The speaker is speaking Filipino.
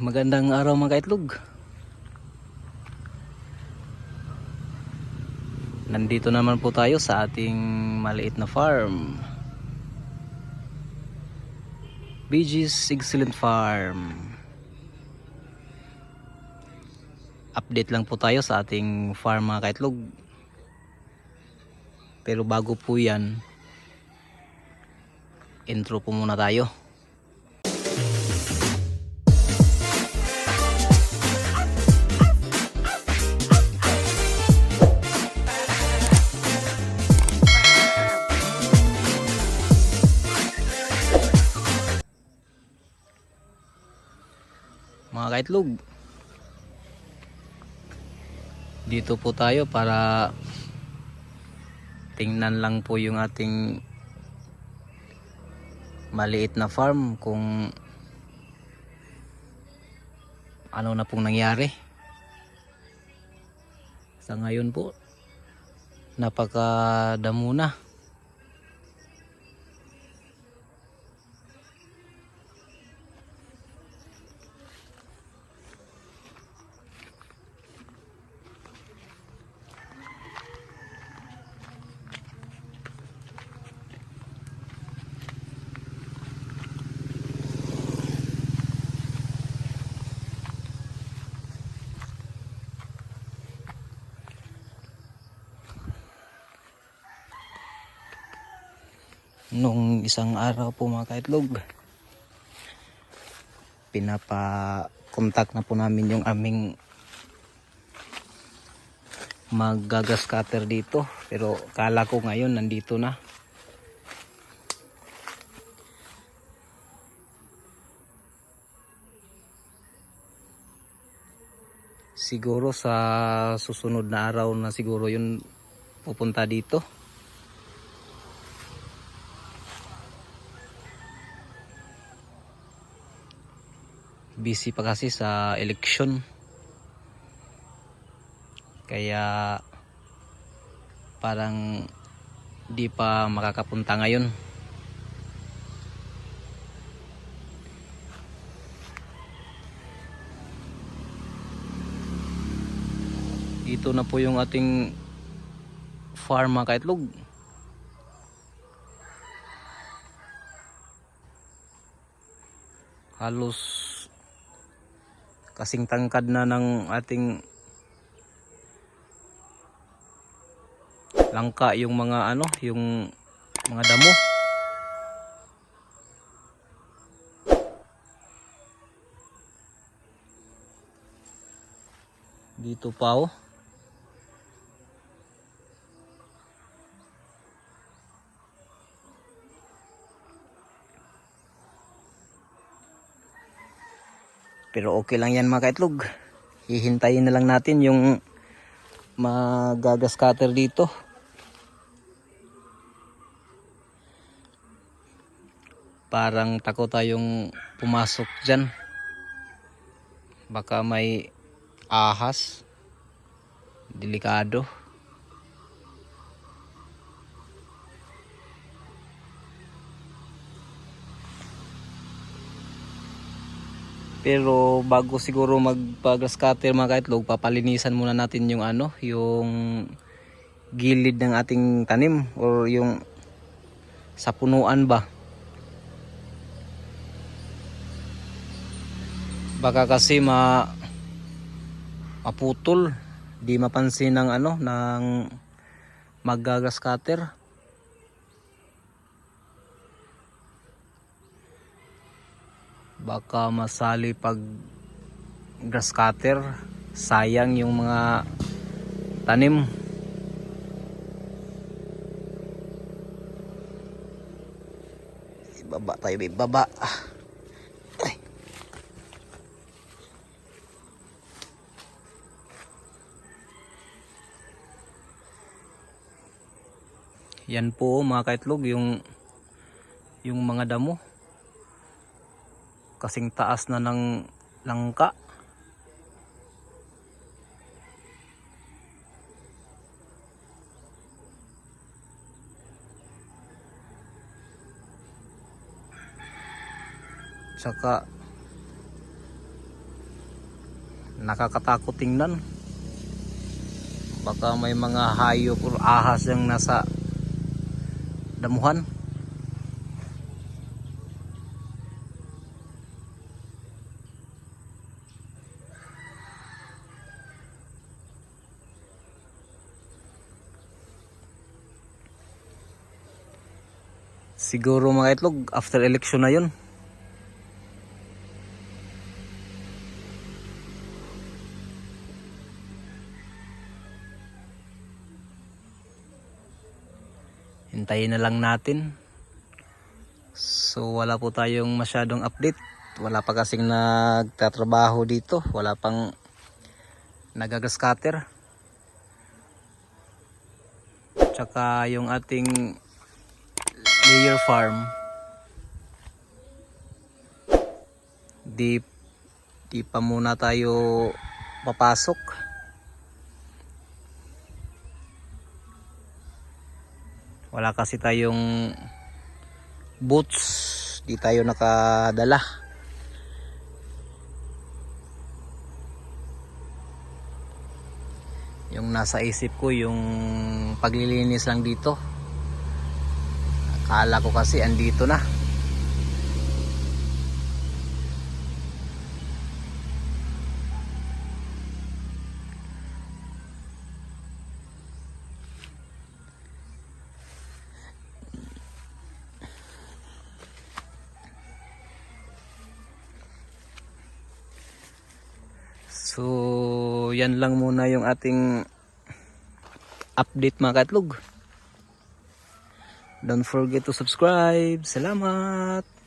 Magandang araw mga kaitlog. Nandito naman po tayo sa ating maliit na farm. BG's Excellent Farm. Update lang po tayo sa ating farm mga kaitlog. Pero bago po yan, intro po muna tayo. Mga kaitlog dito po tayo para tingnan lang po yung ating maliit na farm kung ano na pong nangyari. Sa ngayon po napakadamo na nung isang araw po mga kaitlog pinapa-contact na po namin yung aming maggagas cutter dito. Pero kala ko ngayon nandito na. Siguro sa susunod na araw na siguro yun pupunta dito busy pa kasi sa election kaya parang di pa makakapunta ngayon. Dito na po yung ating farm mga kaitlog. Halos kasing tangkad na ng ating langka yung mga ano yung mga damo. Dito pa oh Pero okay lang yan mga kaitlog. Hihintayin na lang natin yung magagas cutter dito. Parang takot tayong pumasok dyan. Baka may ahas. Delikado. Pero bago siguro magpa-grass cutter mga kaitlog, papalinisan muna natin yung ano, yung gilid ng ating tanim or yung sa punuan ba. Baka kasi ma maputol, di mapansin ng ano ng maggagas cutter. Baka masali pag grass cutter. Sayang yung mga tanim. Ibaba tayo ibaba. Ay. yan po mga kaitlog yung yung mga damo kasing taas na ng langka. Saka nakakatakot tingnan. Baka may mga hayop or ahas yung nasa damuhan siguro mga itlog after election na yun. Hintayin na lang natin. So wala po tayong masyadong update. Wala pa kasing nagtatrabaho dito. Wala pang nagagascatter tsaka yung ating layer farm. Di di pa muna tayo papasok. Wala kasi tayong boots. Di tayo nakadala. Yung nasa isip ko yung paglilinis lang dito akala ko kasi andito na So, yan lang muna yung ating update mga katlog. Don't forget to subscribe. Salamat!